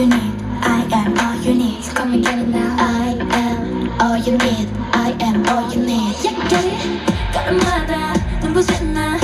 you need. I am all you need. So come and get it now. I am all you need. I am all you need. Yeah, get it. got a mother. 눈부신 나.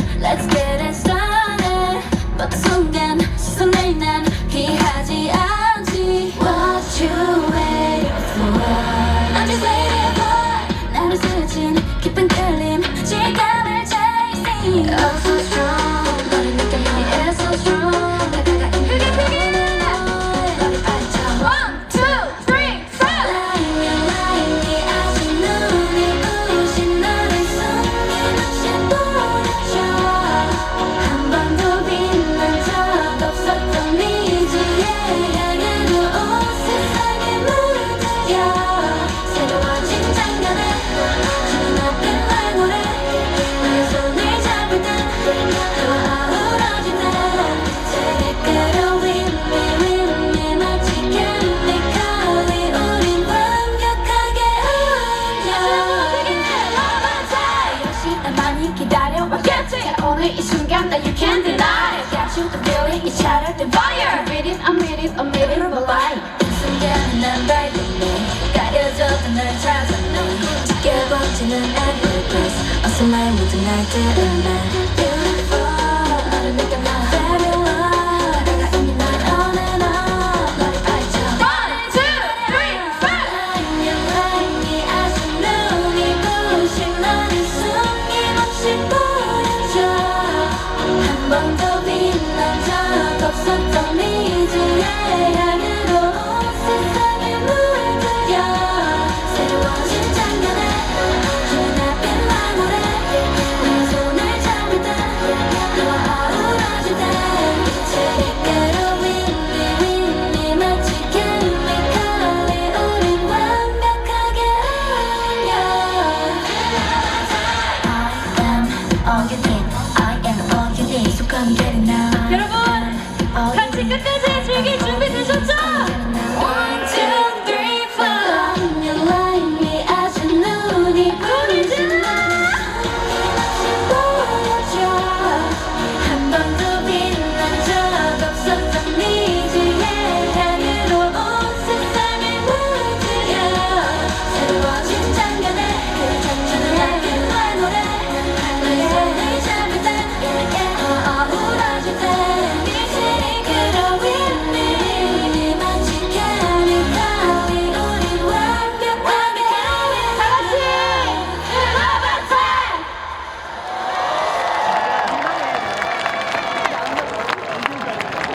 많이 기다려왔겠지 오늘 이 순간 나 you can't deny Got you the feeling 이 차를 때 fire Read it, I'm read it, I'm read it, I'm alive 이 순간 난 밝은데 가려졌던 널 찾아내 지켜보지는 every place 어서 말 모든 날 들으면 away.